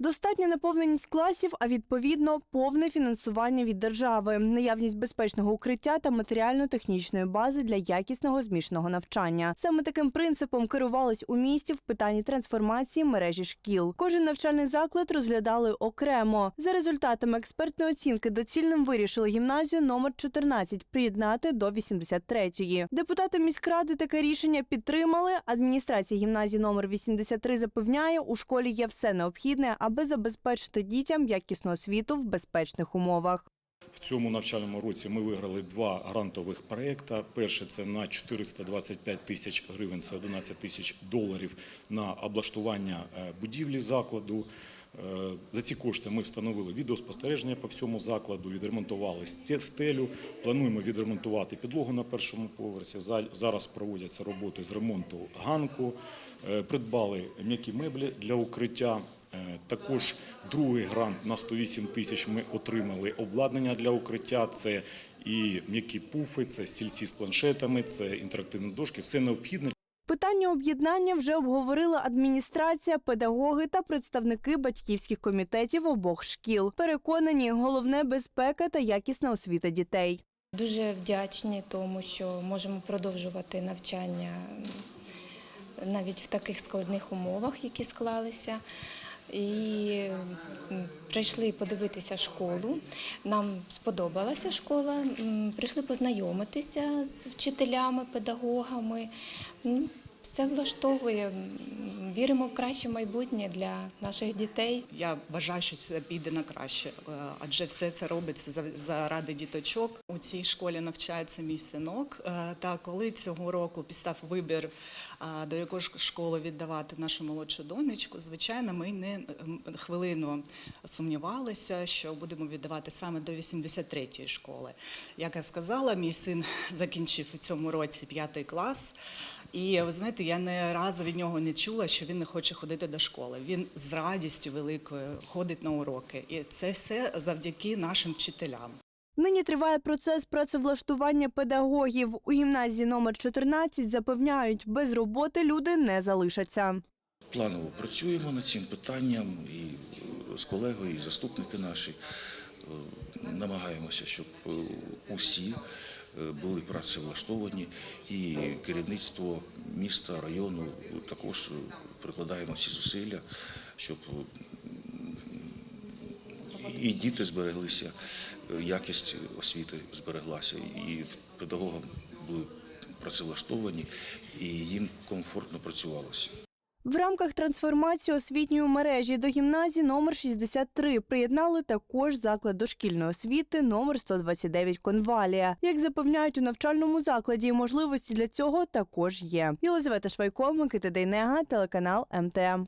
Достатня наповненість класів, а відповідно повне фінансування від держави, наявність безпечного укриття та матеріально-технічної бази для якісного змішаного навчання. Саме таким принципом керувались у місті в питанні трансформації мережі шкіл. Кожен навчальний заклад розглядали окремо. За результатами експертної оцінки доцільним вирішили гімназію номер 14 приєднати до 83-ї. Депутати міськради таке рішення підтримали. Адміністрація гімназії номер 83 запевняє, у школі є все необхідне, аби забезпечити дітям якісну освіту в безпечних умовах. В цьому навчальному році ми виграли два грантових проекти. Перше це на 425 тисяч гривень, це 11 тисяч доларів на облаштування е, будівлі закладу. Е, За ці кошти ми встановили відеоспостереження по всьому закладу, відремонтували сте- стелю. Плануємо відремонтувати підлогу на першому поверсі. За- Зараз проводяться роботи з ремонту ганку. Е, Придбали м'які меблі для укриття. Е, Також другий грант на 108 тисяч ми отримали обладнання для укриття. Це і м'які пуфи, це стільці з планшетами, це інтерактивні дошки. Все необхідне Питання об'єднання вже обговорила адміністрація, педагоги та представники батьківських комітетів обох шкіл. Переконані, головне безпека та якісна освіта дітей. Дуже вдячні тому, що можемо продовжувати навчання навіть в таких складних умовах, які склалися. І прийшли подивитися школу. Нам сподобалася школа. Прийшли познайомитися з вчителями, педагогами. Все влаштовує. Віримо в краще майбутнє для наших дітей. Я вважаю, що це піде на краще, е, адже все це робиться заради діточок. У цій школі навчається мій синок. е, Та коли цього року підстав вибір, до якої школи віддавати нашу молодшу донечку, звичайно, ми не хвилину сумнівалися, що будемо віддавати саме до 83-ї школи. Як я сказала, мій син закінчив у цьому році п'ятий клас. І ви знаєте, я не разу від нього не чула, що він не хоче ходити до школи. Він з радістю великою ходить на уроки, і це все завдяки нашим вчителям. Нині триває процес працевлаштування педагогів. У гімназії номер 14 запевняють, без роботи люди не залишаться. Планово працюємо над цим питанням і з колегою, і заступники наші е, намагаємося, щоб е, усі були працевлаштовані, і керівництво міста, району також е, прикладаємо всі зусилля, щоб е, і діти збереглися, е, якість освіти збереглася, і педагогам були працевлаштовані, і їм комфортно працювалося. В рамках трансформації освітньої мережі до гімназії номер 63 приєднали також заклад дошкільної освіти номер 129 Конвалія. Як запевняють у навчальному закладі, можливості для цього також є. Єлизавета Швайко, Микита Дейнега, телеканал МТМ.